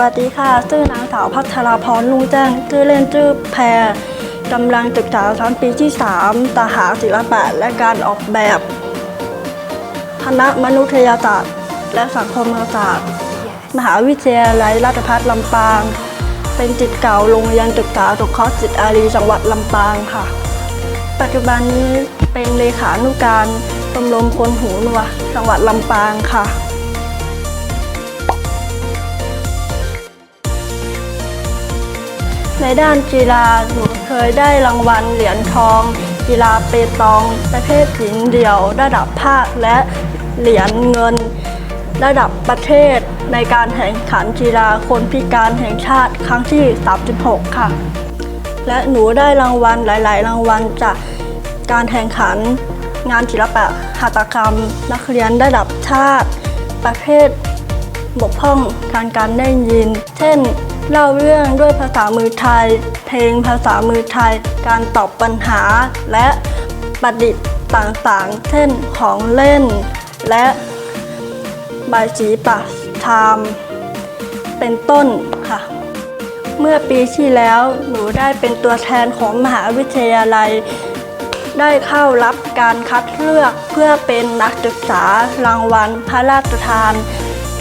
วัสดีค่ะ ชื่อนางสาวพัทราพรลุงแจ้งชื่อเล่นชื่อแพรกำลังศึกษาชั้นปีที่3ตาหาศิลปะและการออกแบบ คณะมนุษยศาสตร์ และสังคมศาสตร์ มหาวิทยาลัยราชภัฏลำปาง เป็นจิตเก่าโรงเรียนศึกษาสงเคราะห์จิตอารีจังหวัดลำปางค่ะ ปัจจุบันนี้เป็นเลขานุการชมรมคนหูหนวกจังหวัดลำปางค่ะ ในด้านกีฬาหนูเคยได้รางวัลเหรียญทอง กีฬาเปตอง ประเภทหญิงเดี่ยว ระดับภาคและเหรียญเงิน ระดับประเทศในการแข่งขันกีฬาคนพิการแห่งชาติครั้งที่ 36 ค่ะ และหนูได้รางวัลหลาย ๆ รางวัลจากการแข่งขันงานศิลปะหัตถกรรม นักเรียนระดับชาติ ประเภทบกพร่องทางการได้ยิน เช่น เล่าเรื่องด้วยภาษามือไทย เพลงภาษามือไทย การตอบปัญหา และประดิษฐ์ต่างๆ เช่นของเล่น และใบายสีปะชามเป็นต้นค่ะ เมื่อปีที่แล้วหนูได้เป็นตัวแทนของมหาวิทยาลัย ได้เข้ารับการคัดเลือกเพื่อเป็นนักศึกษารางวัลพระราชทาน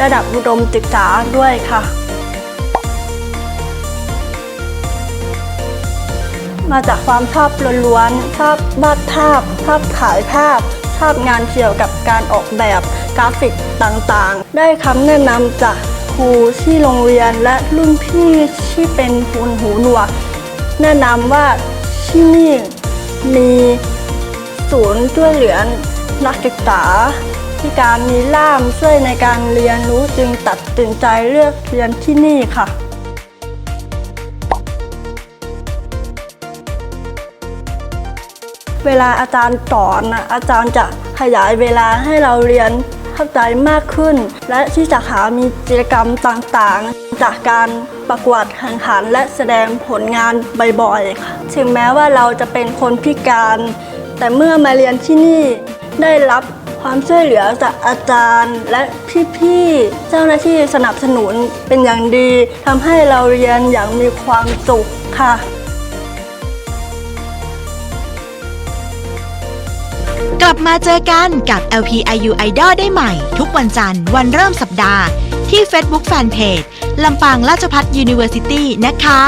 ระดับอุดมศึกษาด้วยค่ะ มาจากความชอบล้วนๆ ชอบวาดภาพ ชอบถ่ายภาพ ชอบงานเกี่ยวกับการออกแบบกราฟิกต่างๆ ได้คำแนะนำจากครูที่โรงเรียนและรุ่นพี่ที่เป็นคนหูหนวก แนะนำว่าที่นี่มีศูนย์ช่วยเหลือนักศึกษาที่การมีล่ามช่วยในการเรียนรู้จึงตัดสินใจเลือกเรียนที่นี่ค่ะ เวลาอาจารย์สอนน่ะอาจารย์จะขยายเวลาให้เราเรียนเข้าใจมากขึ้น และที่สาขามีกิจกรรมต่างๆ จากการประกวดแข่งขันและแสดงผลงานบ่อยๆค่ะถึงแม้ว่าเราจะเป็นคนพิการ แต่เมื่อมาเรียนที่นี่ได้รับความช่วยเหลือจากอาจารย์และพี่ๆเจ้าหน้าที่สนับสนุนเป็นอย่างดีทำให้เราเรียนอย่างมีความสุขค่ะ กลับมาเจอกันกับ LPIU Idol ได้ใหม่ ทุกวันจันทร์วันเริ่มสัปดาห์ ที่ Facebook Fanpage ลำปางราชพัฒ University นะคะ